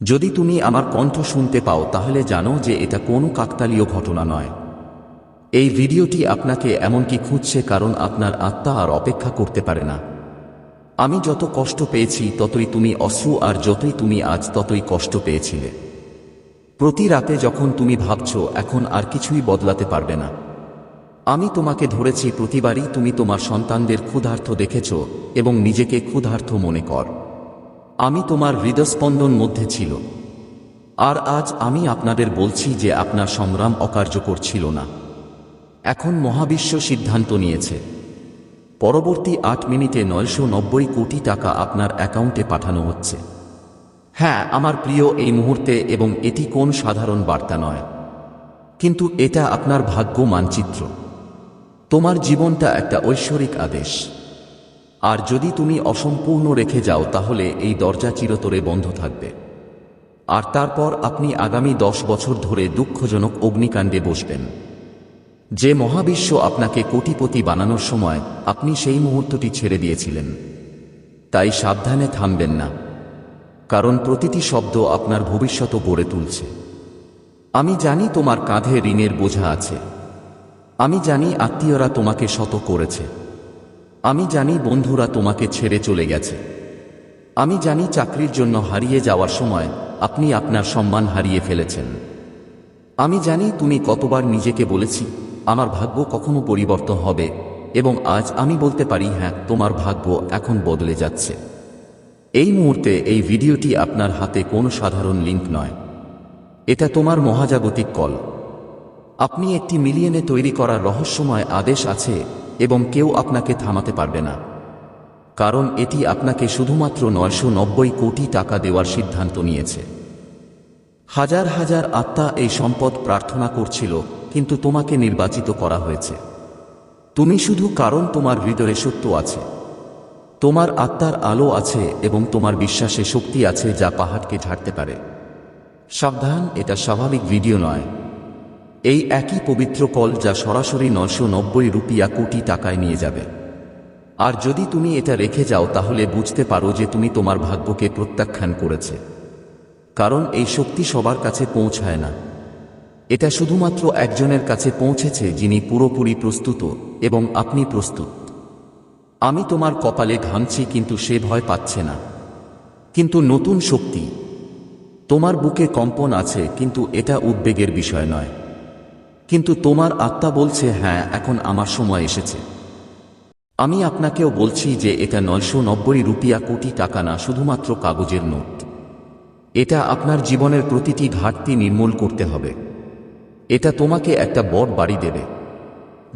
যদি তুমি আমার কণ্ঠ শুনতে পাও, তাহলে জানো যে এটা কোনো কাকতালীয় ঘটনা নয়। এই ভিডিওটি আপনাকে এমনকি খুঁজছে কারণ আপনার আত্মা আর অপেক্ষা করতে পারে না। আমি যত কষ্ট পেয়েছি, ততই তুমি অশ্রু, আর যতই তুমি আজ, ততই কষ্ট পেয়েছিলে। প্রতি রাতে যখন তুমি ভাবছ, এখন আর কিছুই বদলাতে পারবে না। আমি তোমাকে ধরেছি, প্রতিবারই তুমি তোমার সন্তানদের ক্ষুধার্থ দেখেছ, এবং নিজেকে ক্ষুধার্থ মনে কর। আমি তোমার হৃদস্পন্দন মধ্যে ছিল। আর আজ আমি আপনাদের বলছি যে আপনার সংগ্রাম অকার্যকর ছিল না। এখন মহাবিশ্ব সিদ্ধান্ত নিয়েছে। পরবর্তী আট মিনিটে নয়শো নব্বই কোটি টাকা আপনার অ্যাকাউন্টে পাঠানো হচ্ছে। হ্যাঁ আমার প্রিয়, এই মুহূর্তে এবং এটি কোন সাধারণ বার্তা নয়। কিন্তু এটা আপনার ভাগ্য মানচিত্র। তোমার জীবনটা একটা ঐশ্বরিক আদেশ। আর যদি তুমি অসম্পূর্ণ রেখে যাও, তাহলে এই দরজা চিরতরে বন্ধ থাকবে। আর তারপর আপনি আগামী দশ বছর ধরে দুঃখজনক অগ্নিকাণ্ডে বসবেন। যে মহাবিশ্ব আপনাকে কোটিপতি বানানোর সময় আপনি সেই মুহূর্তটি ছেড়ে দিয়েছিলেন। তাই সাবধানে থামবেন না, কারণ প্রতিটি শব্দ আপনার ভবিষ্যৎ গড়ে তুলছে। আমি জানি তোমার কাঁধে ঋণের বোঝা আছে। আমি জানি আত্মীয়রা তোমাকে শত করেছে। আমি জানি বন্ধুরা তোমাকে ছেড়ে চলে গেছে। আমি জানি চাকরির জন্য হারিয়ে যাওয়ার সময় আপনি আপনার সম্মান হারিয়ে ফেলেছেন। আমি জানি তুমি কতবার নিজেকে বলেছি, আমার ভাগ্য কখনো পরিবর্তন হবে এবং আজ আমি বলতে পারি হ্যাঁ তোমার ভাগ্য এখন বদলে যাচ্ছে। এই মুহূর্তে এই ভিডিওটি আপনার হাতে কোনো সাধারণ লিঙ্ক নয়। এটা তোমার মহাজাগতিক কল। আপনি একটি মিলিয়নে তৈরি করার রহস্যময় আদেশ আছে এবং কেউ আপনাকে থামাতে পারবে না। কারণ এটি আপনাকে শুধুমাত্র নয়শো নব্বই কোটি টাকা দেওয়ার সিদ্ধান্ত নিয়েছে। হাজার হাজার আত্মা এই সম্পদ প্রার্থনা করছিল, কিন্তু তোমাকে নির্বাচিত করা হয়েছে। তুমি শুধু কারণ তোমার হৃদয়ে সত্য আছে। তোমার আত্মার আলো আছে এবং তোমার বিশ্বাসে শক্তি আছে যা পাহাড়কে ঝাড়তে পারে। সাবধান, এটা স্বাভাবিক ভিডিও নয়। এই একই পবিত্র কল যা সরাসরি নশো নব্বই রুপিয়া কোটি টাকায় নিয়ে যাবে। আর যদি তুমি এটা রেখে যাও, তাহলে বুঝতে পারো যে তুমি তোমার ভাগ্যকে প্রত্যাখ্যান করেছে। কারণ এই শক্তি সবার কাছে পৌঁছায় না। এটা শুধুমাত্র একজনের কাছে পৌঁছেছে যিনি পুরোপুরি প্রস্তুত এবং আপনি প্রস্তুত। আমি তোমার কপালে ঘামছি কিন্তু সে ভয় পাচ্ছে না। কিন্তু নতুন শক্তি। তোমার বুকে কম্পন আছে, কিন্তু এটা উদ্বেগের বিষয় নয়। কিন্তু তোমার আত্মা বলছে হ্যাঁ এখন আমার সময় এসেছে। আমি আপনাকেও বলছি যে এটা নয়শো নব্বই রুপিয়া কোটি টাকা না, শুধুমাত্র কাগজের নোট। এটা আপনার জীবনের প্রতিটি ঘাটতি নির্মূল করতে হবে। এটা তোমাকে একটা বড় বাড়ি দেবে।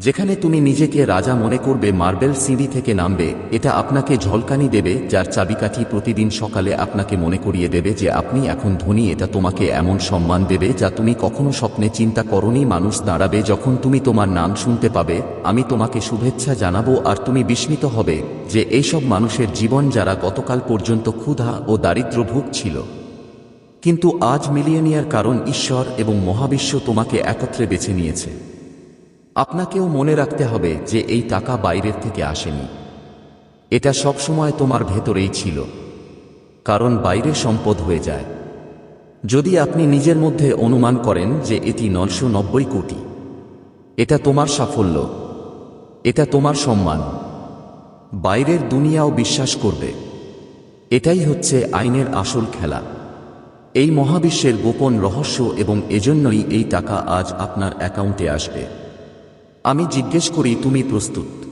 যেখানে তুমি নিজেকে রাজা মনে করবে, মার্বেল সিঁড়ি থেকে নামবে। এটা আপনাকে ঝলকানি দেবে, যার চাবিকাঠি প্রতিদিন সকালে আপনাকে মনে করিয়ে দেবে যে আপনি এখন ধনী, এটা তোমাকে এমন সম্মান দেবে যা তুমি কখনো স্বপ্নে চিন্তা করনি। মানুষ দাঁড়াবে যখন তুমি তোমার নাম শুনতে পাবে, আমি তোমাকে শুভেচ্ছা জানাব আর তুমি বিস্মিত হবে যে এইসব মানুষের জীবন যারা গতকাল পর্যন্ত ক্ষুধা ও দারিদ্র ভুগছিল কিন্তু আজ মিলিয়নিয়ার কারণ ঈশ্বর এবং মহাবিশ্ব তোমাকে একত্রে বেছে নিয়েছে। আপনাকেও মনে রাখতে হবে যে এই টাকা বাইরের থেকে আসেনি। এটা সবসময় তোমার ভেতরেই ছিল, কারণ বাইরে সম্পদ হয়ে যায়। যদি আপনি নিজের মধ্যে অনুমান করেন যে এটি নশো কোটি, এটা তোমার সাফল্য, এটা তোমার সম্মান। বাইরের দুনিয়াও বিশ্বাস করবে। এটাই হচ্ছে আইনের আসল খেলা। এই মহাবিশ্বের গোপন রহস্য এবং এজন্যই এই টাকা আজ আপনার অ্যাকাউন্টে আসবে। আমি জিজ্ঞেস করি, তুমি প্রস্তুত?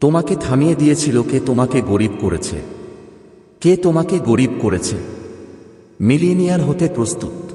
তোমাকে থামিয়ে দিয়েছিল কে তোমাকে গরিব করেছে। কে তোমাকে গরিব করেছে? মিলিনিয়ার হতে প্রস্তুত।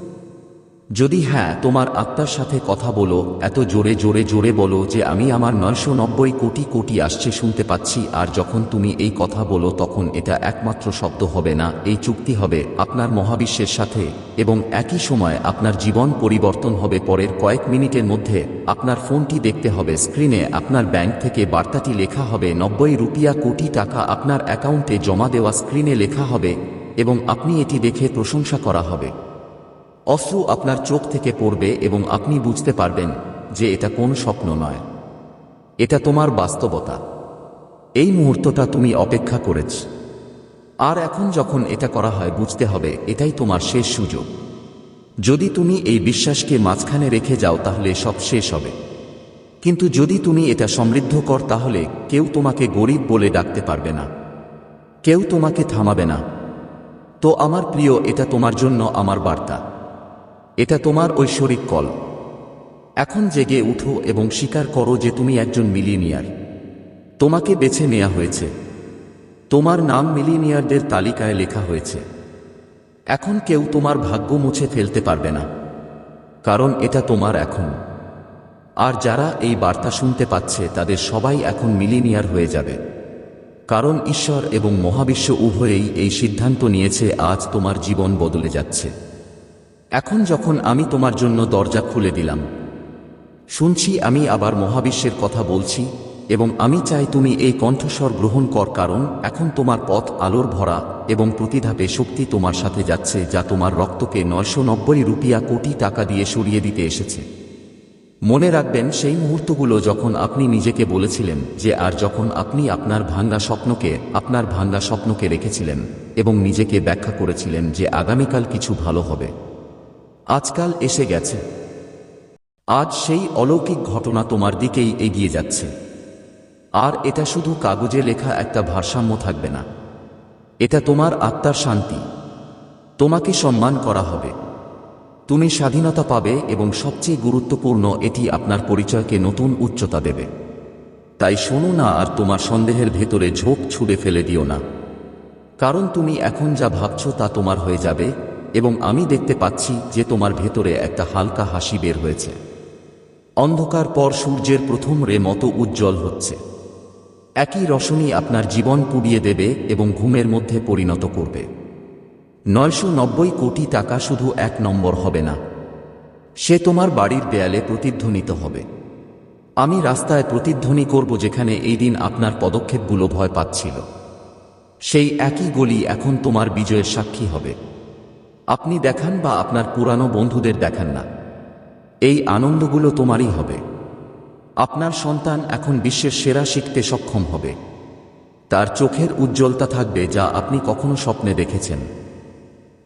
যদি হ্যাঁ তোমার আত্মার সাথে কথা বলো, এত জোরে জোরে জোরে বলো যে আমি আমার নয়শো নব্বই কোটি কোটি আসছে শুনতে পাচ্ছি, আর যখন তুমি এই কথা বলো তখন এটা একমাত্র শব্দ হবে না, এই চুক্তি হবে আপনার মহাবিশ্বের সাথে, এবং একই সময় আপনার জীবন পরিবর্তন হবে পরের কয়েক মিনিটের মধ্যে, আপনার ফোনটি দেখতে হবে স্ক্রিনে, আপনার ব্যাংক থেকে বার্তাটি লেখা হবে নব্বই রুপিয়া কোটি টাকা আপনার অ্যাকাউন্টে জমা দেওয়া স্ক্রিনে লেখা হবে, এবং আপনি এটি দেখে প্রশংসা করা হবে। অশ্রু আপনার চোখ থেকে পড়বে এবং আপনি বুঝতে পারবেন যে এটা কোন স্বপ্ন নয়। এটা তোমার বাস্তবতা। এই মুহূর্তটা তুমি অপেক্ষা করেছ। আর এখন যখন এটা করা হয়, বুঝতে হবে, এটাই তোমার শেষ সুযোগ। যদি তুমি এই বিশ্বাসকে মাঝখানে রেখে যাও, তাহলে সব শেষ হবে। কিন্তু যদি তুমি এটা সমৃদ্ধ কর, তাহলে কেউ তোমাকে গরিব বলে ডাকতে পারবে না। কেউ তোমাকে থামাবে না। তো আমার প্রিয়, এটা তোমার জন্য আমার বার্তা। এটা তোমার ঐশ্বরিক কল। এখন জেগে উঠো এবং স্বীকার করো যে তুমি একজন মিলিনিয়ার। তোমাকে বেছে নেওয়া হয়েছে। তোমার নাম মিলিনিয়ারদের তালিকায় লেখা হয়েছে। এখন কেউ তোমার ভাগ্য মুছে ফেলতে পারবে না। কারণ এটা তোমার এখন। আর যারা এই বার্তা শুনতে পাচ্ছে, তাদের সবাই এখন মিলিনিয়ার হয়ে যাবে। কারণ ঈশ্বর এবং মহাবিশ্ব উভয়েই এই সিদ্ধান্ত নিয়েছে, আজ তোমার জীবন বদলে যাচ্ছে। এখন যখন আমি তোমার জন্য দরজা খুলে দিলাম, শুনছি আমি আবার মহাবিশ্বের কথা বলছি, এবং আমি চাই তুমি এই কণ্ঠস্বর গ্রহণ কর, কারণ এখন তোমার পথ আলোর ভরা, এবং প্রতিধাপে শক্তি তোমার সাথে যাচ্ছে, যা তোমার রক্তকে নয়শো নব্বই রুপিয়া কোটি টাকা দিয়ে সরিয়ে দিতে এসেছে। মনে রাখবেন, সেই মুহূর্তগুলো যখন আপনি নিজেকে বলেছিলেন, যে আর যখন আপনি আপনার ভাঙ্গা স্বপ্নকে, আপনার ভাঙ্গা স্বপ্নকে রেখেছিলেন, এবং নিজেকে ব্যাখ্যা করেছিলেন যে আগামীকাল কিছু ভালো হবে। আজকাল এসে গেছে। আজ সেই অলৌকিক ঘটনা তোমার দিকেই এগিয়ে যাচ্ছে। আর এটা শুধু কাগজে লেখা একটা ভারসাম্য থাকবে না। এটা তোমার আত্মার শান্তি। তোমাকে সম্মান করা হবে। তুমি স্বাধীনতা পাবে এবং সবচেয়ে গুরুত্বপূর্ণ এটি আপনার পরিচয়কে নতুন উচ্চতা দেবে। তাই শোনো না আর তোমার সন্দেহের ভেতরে ঝোঁক ছুড়ে ফেলে দিও না। কারণ তুমি এখন যা ভাবছ তা তোমার হয়ে যাবে। এবং আমি দেখতে পাচ্ছি যে তোমার ভেতরে একটা হালকা হাসি বের হয়েছে। অন্ধকার পর সূর্যের প্রথম রে মতো উজ্জ্বল হচ্ছে। একই রশনি আপনার জীবন পুড়িয়ে দেবে এবং ঘুমের মধ্যে পরিণত করবে। নয়শো নব্বই কোটি টাকা শুধু এক নম্বর হবে না। সে তোমার বাড়ির দেয়ালে প্রতিধ্বনিত হবে। আমি রাস্তায় প্রতিধ্বনি করব যেখানে এই দিন আপনার পদক্ষেপগুলো ভয় পাচ্ছিল। সেই একই গলি এখন তোমার বিজয়ের সাক্ষী হবে। আপনি দেখান বা আপনার পুরানো বন্ধুদের দেখান না। এই আনন্দগুলো তোমারই হবে। আপনার সন্তান এখন বিশ্বের সেরা শিখতে সক্ষম হবে। তার চোখের উজ্জ্বলতা থাকবে যা আপনি কখনো স্বপ্নে দেখেছেন।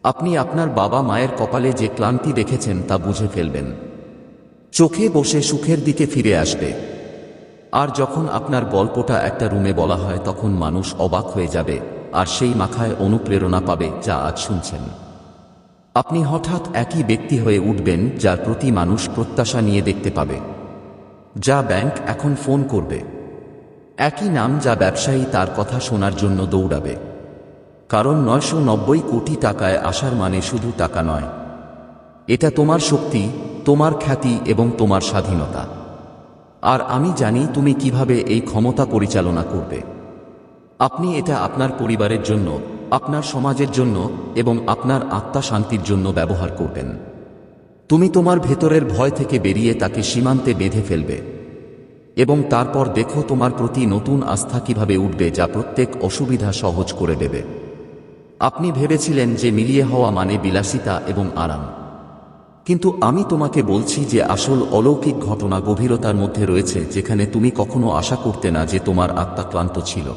আপনি আপনার বাবা মায়ের কপালে যে ক্লান্তি দেখেছেন তা বুঝে ফেলবেন। চোখে বসে সুখের দিকে ফিরে আসবে। আর যখন আপনার গল্পটা একটা রুমে বলা হয় তখন মানুষ অবাক হয়ে যাবে আর সেই মাথায় অনুপ্রেরণা পাবে যা আজ শুনছেন। আপনি হঠাৎ একই ব্যক্তি হয়ে উঠবেন যার প্রতি মানুষ প্রত্যাশা নিয়ে দেখতে পাবে। যা ব্যাংক এখন ফোন করবে। একই নাম যা ব্যবসায়ী তার কথা শোনার জন্য দৌড়াবে। কারণ নয়শো নব্বই কোটি টাকায় আসার মানে শুধু টাকা নয়। এটা তোমার শক্তি, তোমার খ্যাতি এবং তোমার স্বাধীনতা। আর আমি জানি তুমি কীভাবে এই ক্ষমতা পরিচালনা করবে। আপনি এটা আপনার পরিবারের জন্য আপনার সমাজের জন্য এবং আপনার আত্মা শান্তির জন্য ব্যবহার করবেন। তুমি তোমার ভেতরের ভয় থেকে বেরিয়ে তাকে সীমান্তে বেঁধে ফেলবে। এবং তারপর দেখো তোমার প্রতি নতুন আস্থা কীভাবে উঠবে যা প্রত্যেক অসুবিধা সহজ করে দেবে। আপনি ভেবেছিলেন যে মিলিয়ে হওয়া মানে বিলাসিতা এবং আরাম। কিন্তু আমি তোমাকে বলছি যে আসল অলৌকিক ঘটনা গভীরতার মধ্যে রয়েছে যেখানে তুমি কখনো আশা করতে না যে তোমার আত্মা ক্লান্ত ছিল।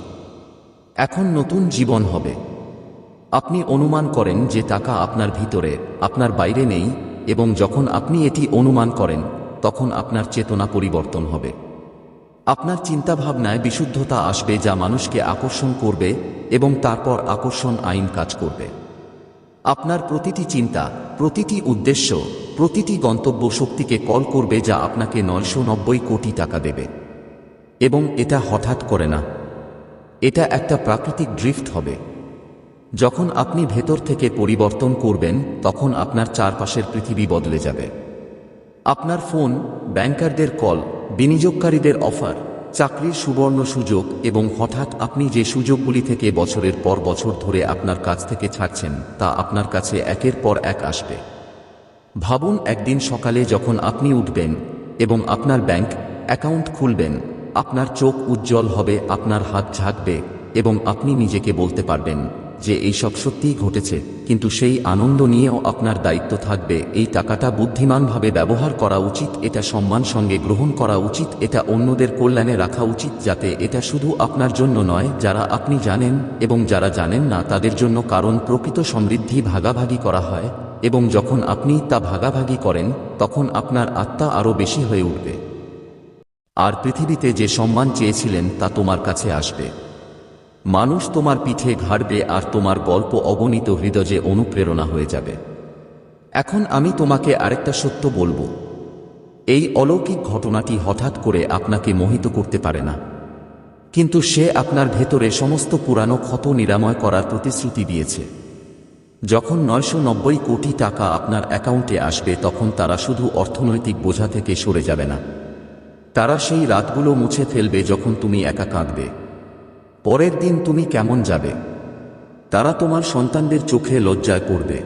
এখন নতুন জীবন হবে। আপনি অনুমান করেন যে টাকা আপনার ভিতরে, আপনার বাইরে নেই, এবং যখন আপনি এটি অনুমান করেন, তখন আপনার চেতনা পরিবর্তন হবে। আপনার চিন্তাভাবনায় বিশুদ্ধতা আসবে যা মানুষকে আকর্ষণ করবে এবং তারপর আকর্ষণ আইন কাজ করবে। আপনার প্রতিটি চিন্তা, প্রতিটি উদ্দেশ্য, প্রতিটি গন্তব্য শক্তিকে কল করবে যা আপনাকে নয়শো নব্বই কোটি টাকা দেবে। এবং এটা হঠাৎ করে না। এটা একটা প্রাকৃতিক ড্রিফট হবে। যখন আপনি ভেতর থেকে পরিবর্তন করবেন, তখন আপনার চারপাশের পৃথিবী বদলে যাবে। আপনার ফোন, ব্যাংকারদের কল, বিনিয়োগকারীদের অফার, চাকরির সুবর্ণ সুযোগ এবং হঠাৎ আপনি যে সুযোগগুলি থেকে বছরের পর বছর ধরে আপনার কাছ থেকে ছাড়ছেন, তা আপনার কাছে একের পর এক আসবে। ভাবুন একদিন সকালে যখন আপনি উঠবেন এবং আপনার ব্যাংক অ্যাকাউন্ট খুলবেন, আপনার চোখ উজ্জ্বল হবে, আপনার হাত ঝাঁকবে এবং আপনি নিজেকে বলতে পারবেন যে এইসব সত্যিই ঘটেছে, কিন্তু সেই আনন্দ নিয়েও আপনার দায়িত্ব থাকবে। এই টাকাটা বুদ্ধিমানভাবে ব্যবহার করা উচিত, এটা সম্মান সঙ্গে গ্রহণ করা উচিত, এটা অন্যদের কল্যাণে রাখা উচিত, যাতে এটা শুধু আপনার জন্য নয়, যারা আপনি জানেন এবং যারা জানেন না, তাদের জন্য কারণ প্রকৃত সমৃদ্ধি ভাগাভাগি করা হয়, এবং যখন আপনি তা ভাগাভাগি করেন, তখন আপনার আত্মা আরও বেশি হয়ে উঠবে। আর পৃথিবীতে যে সম্মান চেয়েছিলেন, তা তোমার কাছে আসবে। মানুষ তোমার পিঠে ঘাড়বে আর তোমার গল্প অগণিত হৃদয়ে অনুপ্রেরণা হয়ে যাবে। এখন আমি তোমাকে আরেকটা সত্য বলব। এই অলৌকিক ঘটনাটি হঠাৎ করে আপনাকে মোহিত করতে পারে না। কিন্তু সে আপনার ভেতরে সমস্ত পুরানো ক্ষত নিরাময় করার প্রতিশ্রুতি দিয়েছে। যখন নয়শো নব্বই কোটি টাকা আপনার অ্যাকাউন্টে আসবে, তখন তারা শুধু অর্থনৈতিক বোঝা থেকে সরে যাবে না। তারা সেই রাতগুলো মুছে ফেলবে যখন তুমি একা কাঁদবে। পরের দিন তুমি কেমন যাবে? তারা তোমার সন্তানদের চোখে লজ্জায় পড়বে।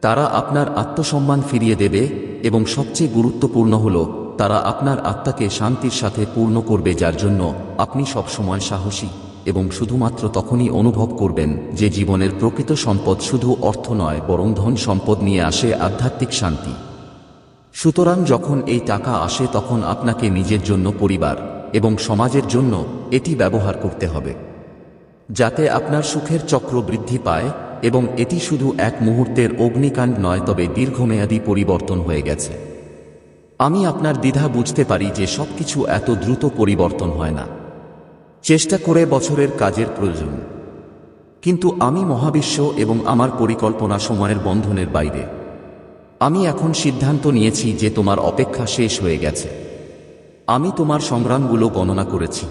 তারা আপনার আত্মসম্মান ফিরিয়ে দেবে এবং সবচেয়ে গুরুত্বপূর্ণ হল, তারা আপনার আত্মাকে শান্তির সাথে পূর্ণ করবে যার জন্য আপনি সবসময় সাহসী এবং শুধুমাত্র তখনই অনুভব করবেন যে জীবনের প্রকৃত সম্পদ শুধু অর্থ নয়, বরং ধন সম্পদ নিয়ে আসে আধ্যাত্মিক শান্তি। সুতরাং যখন এই টাকা আসে তখন আপনাকে নিজের জন্য পরিবার এবং সমাজের জন্য এটি ব্যবহার করতে হবে, যাতে আপনার সুখের চক্র বৃদ্ধি পায় এবং এটি শুধু এক মুহূর্তের অগ্নিকাণ্ড নয়, তবে দীর্ঘমেয়াদী পরিবর্তন হয়ে গেছে। আমি আপনার দ্বিধা বুঝতে পারি যে সবকিছু এত দ্রুত পরিবর্তন হয় না। চেষ্টা করে বছরের কাজের প্রয়োজন। কিন্তু আমি মহাবিশ্ব এবং আমার পরিকল্পনা সময়ের বন্ধনের বাইরে। আমি এখন সিদ্ধান্ত নিয়েছি যে তোমার অপেক্ষা শেষ হয়ে গেছে। আমি তোমার সংগ্রামগুলো গণনা করেছি।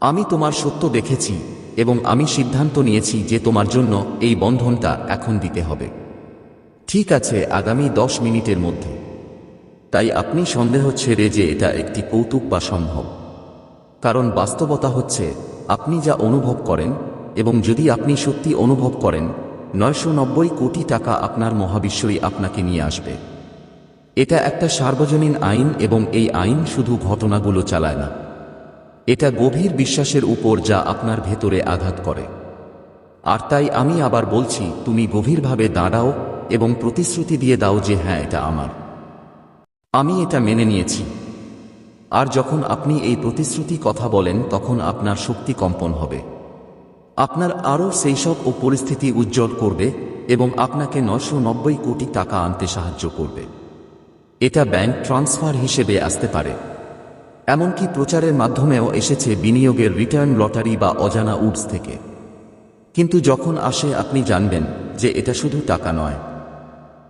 আমি তোমার সত্য দেখেছি এবং আমি সিদ্ধান্ত নিয়েছি যে তোমার জন্য এই বন্ধনটা এখন দিতে হবে। ঠিক আছে, আগামী দশ মিনিটের মধ্যে। তাই আপনি সন্দেহ ছেড়ে যে এটা একটি কৌতুক বা সম্ভব। কারণ বাস্তবতা হচ্ছে, আপনি যা অনুভব করেন এবং যদি আপনি সত্যি অনুভব করেন নয়শো নব্বই কোটি টাকা আপনার মহাবিশ্বই আপনাকে নিয়ে আসবে। এটা একটা সার্বজনীন আইন এবং এই আইন শুধু ঘটনাগুলো চালায় না। এটা গভীর বিশ্বাসের উপর যা আপনার ভেতরে আঘাত করে। আর তাই আমি আবার বলছি, তুমি গভীরভাবে দাঁড়াও এবং প্রতিশ্রুতি দিয়ে দাও যে হ্যাঁ এটা আমার। আমি এটা মেনে নিয়েছি। আর যখন আপনি এই প্রতিশ্রুতি কথা বলেন, তখন আপনার শক্তি কম্পন হবে। আপনার আরও সেই সব ও পরিস্থিতি উজ্জ্বল করবে এবং আপনাকে নশো কোটি টাকা আনতে সাহায্য করবে। এটা ব্যাংক ট্রান্সফার হিসেবে আসতে পারে। এমনকি প্রচারের মাধ্যমেও এসেছে বিনিয়োগের রিটার্ন লটারি বা অজানা উডস থেকে। কিন্তু যখন আসে আপনি জানবেন যে এটা শুধু টাকা নয়।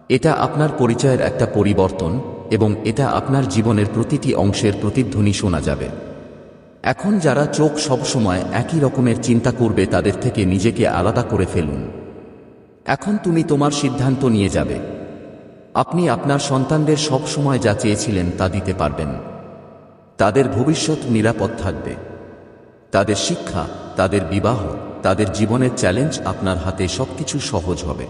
এটা আপনার পরিচয়ের একটা পরিবর্তন এবং এটা আপনার জীবনের প্রতিটি অংশের প্রতিধ্বনি শোনা যাবে। এখন যারা চোখ সবসময় একই রকমের চিন্তা করবে তাদের থেকে নিজেকে আলাদা করে ফেলুন। এখন তুমি তোমার সিদ্ধান্ত নিয়ে যাবে। আপনি আপনার সন্তানদের সব সময় যা চেয়েছিলেন তা দিতে পারবেন। তাদের ভবিষ্যৎ নিরাপদ থাকবে। তাদের শিক্ষা, তাদের বিবাহ, তাদের জীবনের চ্যালেঞ্জ আপনার হাতে সবকিছু সহজ হবে।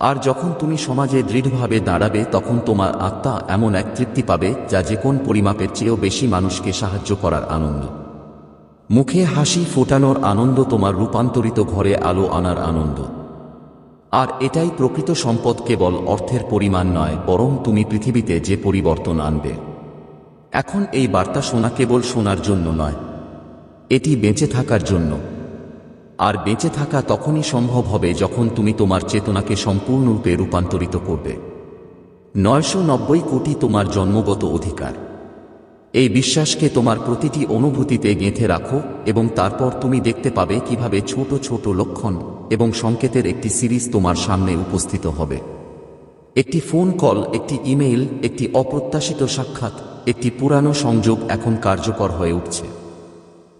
আর যখন তুমি সমাজে দৃঢ়ভাবে দাঁড়াবে, তখন তোমার আত্মা এমন এক তৃপ্তি পাবে, যা যে কোন পরিমাপের চেয়েও বেশি মানুষকে সাহায্য করার আনন্দ। মুখে হাসি ফোটানোর আনন্দ তোমার রূপান্তরিত ঘরে আলো আনার আনন্দ। আর এটাই প্রকৃত সম্পদ কেবল অর্থের পরিমাণ নয়, বরং তুমি পৃথিবীতে যে পরিবর্তন আনবে। এখন এই বার্তা শোনা কেবল শোনার জন্য নয়, এটি বেঁচে থাকার জন্য। আর বেঁচে থাকা তখনই সম্ভব হবে যখন তুমি তোমার চেতনাকে সম্পূর্ণরূপে রূপান্তরিত করবে। নয়শো নব্বই কোটি তোমার জন্মগত অধিকার। এই বিশ্বাসকে তোমার প্রতিটি অনুভূতিতে গেঁথে রাখো এবং তারপর তুমি দেখতে পাবে কীভাবে ছোট ছোট লক্ষণ এবং সংকেতের একটি সিরিজ তোমার সামনে উপস্থিত হবে। একটি ফোন কল, একটি ইমেইল, একটি অপ্রত্যাশিত সাক্ষাৎ, একটি পুরানো সংযোগ এখন কার্যকর হয়ে উঠছে।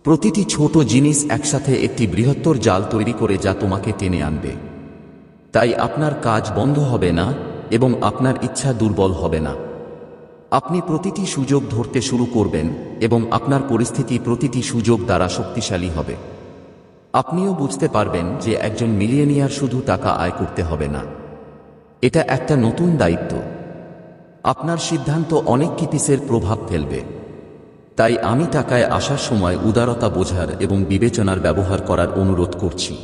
প্রতিটি ছোট জিনিস একসাথে একটি বৃহত্তর জাল তৈরি করে যা তোমাকে টেনে আনবে। তাই আপনার কাজ বন্ধ হবে না এবং আপনার ইচ্ছা দুর্বল হবে না। আপনি প্রতিটি সুযোগ ধরতে শুরু করবেন এবং আপনার পরিস্থিতি প্রতিটি সুযোগ দ্বারা শক্তিশালী হবে। আপনিও বুঝতে পারবেন যে একজন মিলিয়নিয়ার শুধু টাকা আয় করতে হবে না। এটা একটা নতুন দায়িত্ব। আপনার সিদ্ধান্ত অনেক কিপিসের প্রভাব ফেলবে। তাই আমি টাকায় আসার সময় উদারতা বোঝার এবং বিবেচনার ব্যবহার করার অনুরোধ করছি।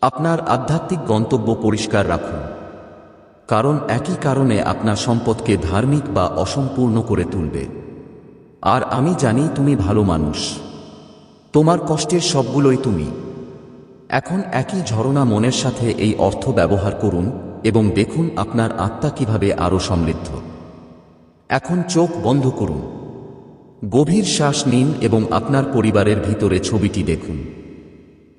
আপনার আধ্যাত্মিক গন্তব্য পরিষ্কার রাখুন। কারণ একই কারণে আপনার সম্পদকে ধার্মিক বা অসম্পূর্ণ করে তুলবে। আর আমি জানি তুমি ভালো মানুষ। তোমার কষ্টের সবগুলোই তুমি। এখন একই ঝরনা মনের সাথে এই অর্থ ব্যবহার করুন এবং দেখুন আপনার আত্মা কীভাবে আরও সমৃদ্ধ। এখন চোখ বন্ধ করুন। গভীর শ্বাস নিন এবং আপনার পরিবারের ভিতরে ছবিটি দেখুন।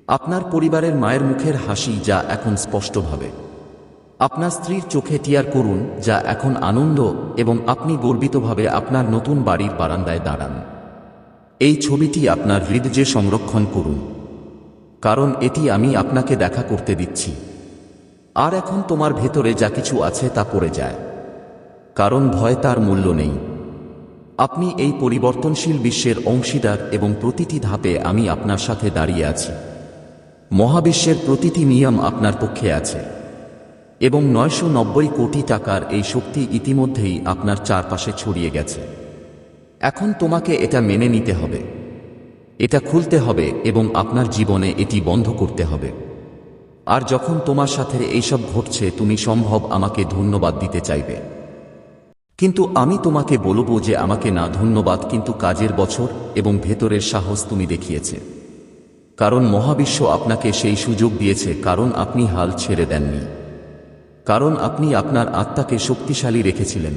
আপনার পরিবারের মায়ের মুখের হাসি যা এখন স্পষ্টভাবে। আপনার স্ত্রীর চোখে টিয়ার করুন যা এখন আনন্দ এবং আপনি গর্বিতভাবে আপনার নতুন বাড়ির বারান্দায় দাঁড়ান। এই ছবিটি আপনার হৃদয়ে সংরক্ষণ করুন। কারণ এটি আমি আপনাকে দেখা করতে দিচ্ছি। আর এখন তোমার ভেতরে যা কিছু আছে তা পড়ে যায়। কারণ ভয় তার মূল্য নেই। আপনি এই পরিবর্তনশীল বিশ্বের অংশীদার এবং প্রতিটি ধাপে আমি আপনার সাথে দাঁড়িয়ে আছি। মহাবিশ্বের প্রতিটি নিয়ম আপনার পক্ষে আছে। এবং নয়শো নব্বই কোটি টাকার এই শক্তি ইতিমধ্যেই আপনার চারপাশে ছড়িয়ে গেছে। এখন তোমাকে এটা মেনে নিতে হবে। এটা খুলতে হবে এবং আপনার জীবনে এটি বন্ধ করতে হবে। আর যখন তোমার সাথে এইসব ঘটছে, তুমি সম্ভব আমাকে ধন্যবাদ দিতে চাইবে। কিন্তু আমি তোমাকে বলব যে আমাকে না ধন্যবাদ, কিন্তু কাজের বছর এবং ভেতরের সাহস তুমি দেখিয়েছে। কারণ মহাবিশ্ব আপনাকে সেই সুযোগ দিয়েছে, কারণ আপনি হাল ছেড়ে দেননি। কারণ আপনি আপনার আত্মাকে শক্তিশালী রেখেছিলেন।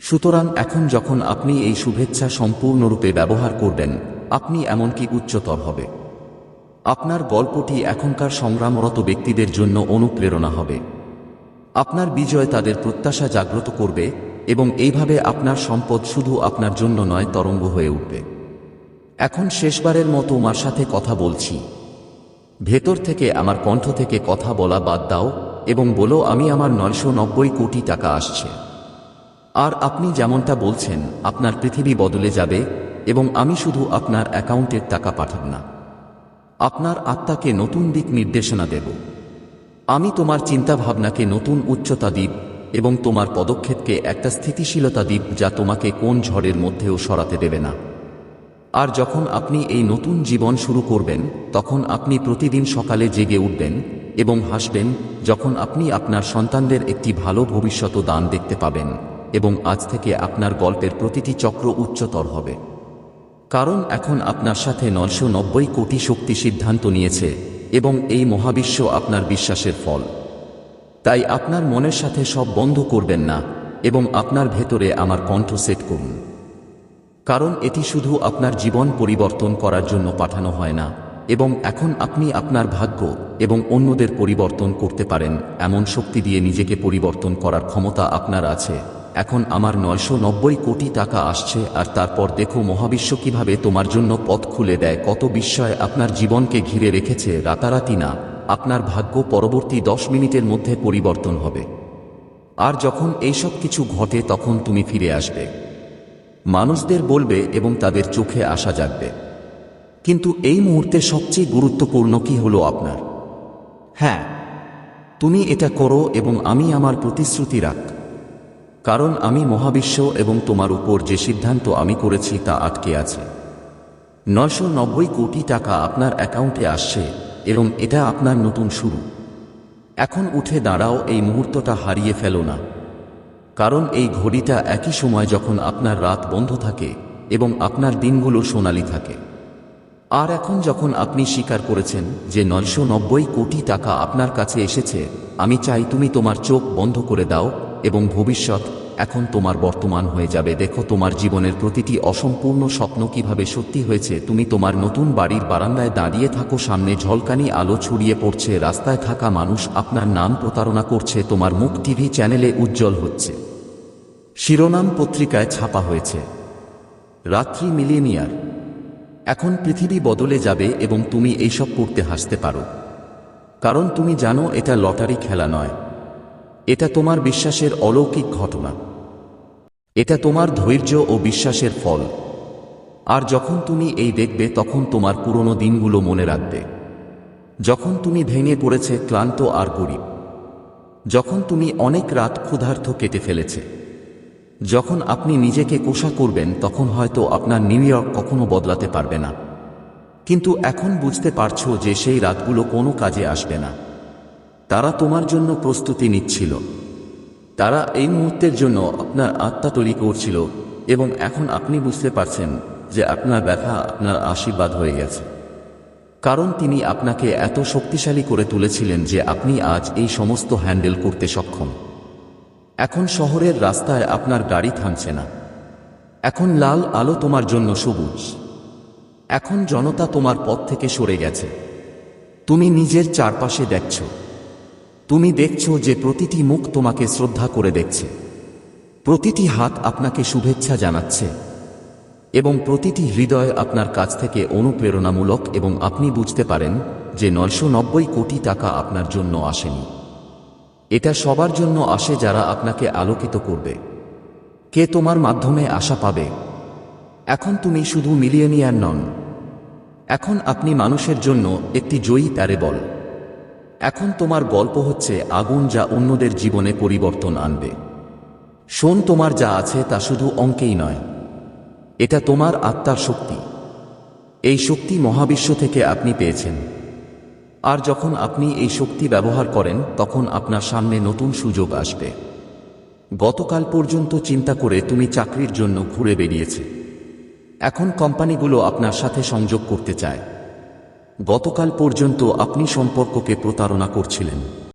সুতরাং এখন যখন আপনি এই শুভেচ্ছা সম্পূর্ণরূপে ব্যবহার করবেন, আপনি এমনকি উচ্চতর হবে। আপনার গল্পটি এখনকার সংগ্রামরত ব্যক্তিদের জন্য অনুপ্রেরণা হবে। আপনার বিজয় তাদের প্রত্যাশা জাগ্রত করবে এবং এইভাবে আপনার সম্পদ শুধু আপনার জন্য নয়, তরঙ্গ হয়ে উঠবে। এখন শেষবারের মতো মার সাথে কথা বলছি। ভেতর থেকে আমার কণ্ঠ থেকে কথা বলা বাদ দাও এবং বলো, আমি আমার নয়শো নব্বই কোটি টাকা আসছে। আর আপনি যেমনটা বলছেন, আপনার পৃথিবী বদলে যাবে এবং আমি শুধু আপনার অ্যাকাউন্টের টাকা পাঠাব না। আপনার আত্মাকে নতুন দিক নির্দেশনা দেব। আমি তোমার চিন্তাভাবনাকে নতুন উচ্চতা দিব এবং তোমার পদক্ষেপকে একটা স্থিতিশীলতা দিব যা তোমাকে কোন ঝড়ের মধ্যেও সরাতে দেবে না। আর যখন আপনি এই নতুন জীবন শুরু করবেন, তখন আপনি প্রতিদিন সকালে জেগে উঠবেন এবং হাসবেন যখন আপনি আপনার সন্তানদের একটি ভালো ভবিষ্যৎ দান দেখতে পাবেন এবং আজ থেকে আপনার গল্পের প্রতিটি চক্র উচ্চতর হবে। কারণ এখন আপনার সাথে নব্বই কোটি শক্তি সিদ্ধান্ত নিয়েছে এবং এই মহাবিশ্ব আপনার বিশ্বাসের ফল। তাই আপনার মনের সাথে সব বন্ধ করবেন না এবং আপনার ভেতরে আমার কণ্ঠ সেট করুন। কারণ এটি শুধু আপনার জীবন পরিবর্তন করার জন্য পাঠানো হয় না, এবং এখন আপনি আপনার ভাগ্য এবং অন্যদের পরিবর্তন করতে পারেন, এমন শক্তি দিয়ে নিজেকে পরিবর্তন করার ক্ষমতা আপনার আছে। এখন আমার নয়শো নব্বই কোটি টাকা আসছে আর তারপর দেখো মহাবিশ্ব কীভাবে তোমার জন্য পথ খুলে দেয়, কত বিস্ময় আপনার জীবনকে ঘিরে রেখেছে রাতারাতি না। আপনার ভাগ্য পরবর্তী দশ মিনিটের মধ্যে পরিবর্তন হবে। আর যখন এইসব কিছু ঘটে তখন তুমি ফিরে আসবে। মানুষদের বলবে এবং তাদের চোখে আসা জাগবে। কিন্তু এই মুহূর্তে সবচেয়ে গুরুত্বপূর্ণ কি হলো আপনার? হ্যাঁ তুমি এটা করো এবং আমি আমার প্রতিশ্রুতি রাখ কারণ আমি মহাবিশ্ব এবং তোমার উপর যে সিদ্ধান্ত আমি করেছি তা আটকে আছে। নয়শো নব্বই কোটি টাকা আপনার অ্যাকাউন্টে আসছে এবং এটা আপনার নতুন শুরু। এখন উঠে দাঁড়াও, এই মুহূর্তটা হারিয়ে ফেলো না। কারণ এই ঘড়িটা একই সময় যখন আপনার রাত বন্ধ থাকে এবং আপনার দিনগুলো সোনালি থাকে। আর এখন যখন আপনি স্বীকার করেছেন যে নয়শো নব্বই কোটি টাকা আপনার কাছে এসেছে, আমি চাই তুমি তোমার চোখ বন্ধ করে দাও এবং ভবিষ্যৎ এখন তোমার বর্তমান হয়ে যাবে। দেখো, তোমার জীবনের প্রতিটি অসম্পূর্ণ স্বপ্ন কীভাবে সত্যি হয়েছে, তুমি তোমার নতুন বাড়ির বারান্দায় দাঁড়িয়ে থাকো, সামনে ঝলকানি আলো ছড়িয়ে পড়ছে, রাস্তায় থাকা মানুষ আপনার নাম প্রতারণা করছে, তোমার মুখ টিভি চ্যানেলে উজ্জ্বল হচ্ছে। শিরোনাম পত্রিকায় ছাপা হয়েছে, রাত্রি মিলিনিয়ার এখন পৃথিবী বদলে যাবে এবং তুমি এইসব করতে হাসতে পারো। কারণ তুমি জানো, এটা লটারি খেলা নয়। এটা তোমার বিশ্বাসের অলৌকিক ঘটনা। এটা তোমার ধৈর্য ও বিশ্বাসের ফল। আর যখন তুমি এই দেখবে, তখন তোমার পুরনো দিনগুলো মনে রাখবে। যখন তুমি ভেঙে পড়েছে, ক্লান্ত আর গরিব। যখন তুমি অনেক রাত ক্ষুধার্থ কেটে ফেলেছে। যখন আপনি নিজেকে কোষা করবেন, তখন হয়তো আপনার নিউ ইয়র্ক কখনো বদলাতে পারবে না। কিন্তু এখন বুঝতে পারছ যে সেই রাতগুলো কোনো কাজে আসবে না। তারা তোমার জন্য প্রস্তুতি নিচ্ছিল। তারা এই মুহূর্তের জন্য আপনার আত্মা তৈরি করছিল এবং এখন আপনি বুঝতে পারছেন যে আপনার ব্যথা আপনার আশীর্বাদ হয়ে গেছে। কারণ তিনি আপনাকে এত শক্তিশালী করে তুলেছিলেন যে আপনি আজ এই সমস্ত হ্যান্ডেল করতে সক্ষম। এখন শহরের রাস্তায় আপনার গাড়ি থামছে না। এখন লাল আলো তোমার জন্য সবুজ। এখন জনতা তোমার পথ থেকে সরে গেছে। তুমি নিজের চারপাশে দেখছ। তুমি দেখছ যে প্রতিটি মুখ তোমাকে শ্রদ্ধা করে দেখছে। প্রতিটি হাত আপনাকে শুভেচ্ছা জানাচ্ছে। এবং প্রতিটি হৃদয় আপনার কাছ থেকে অনুপ্রেরণামূলক এবং আপনি বুঝতে পারেন যে নয়শো নব্বই কোটি টাকা আপনার জন্য আসেনি। এটা সবার জন্য আসে যারা আপনাকে আলোকিত করবে। কে তোমার মাধ্যমে আশা পাবে? এখন তুমি শুধু মিলিয়নিয়ার নন। এখন আপনি মানুষের জন্য একটি জয়ী প্যারেবল। এখন তোমার গল্প হচ্ছে আগুন যা অন্যদের জীবনে পরিবর্তন আনবে। শোন তোমার যা আছে তা শুধু অঙ্কেই নয়। এটা তোমার আত্মার শক্তি। এই শক্তি মহাবিশ্ব থেকে আপনি পেয়েছেন। আর যখন আপনি এই শক্তি ব্যবহার করেন, তখন আপনার সামনে নতুন সুযোগ আসবে। গতকাল পর্যন্ত চিন্তা করে তুমি চাকরির জন্য ঘুরে বেরিয়েছে। এখন কোম্পানিগুলো আপনার সাথে সংযোগ করতে চায়। গতকাল পর্যন্ত আপনি সম্পর্ককে প্রতারণা করছিলেন।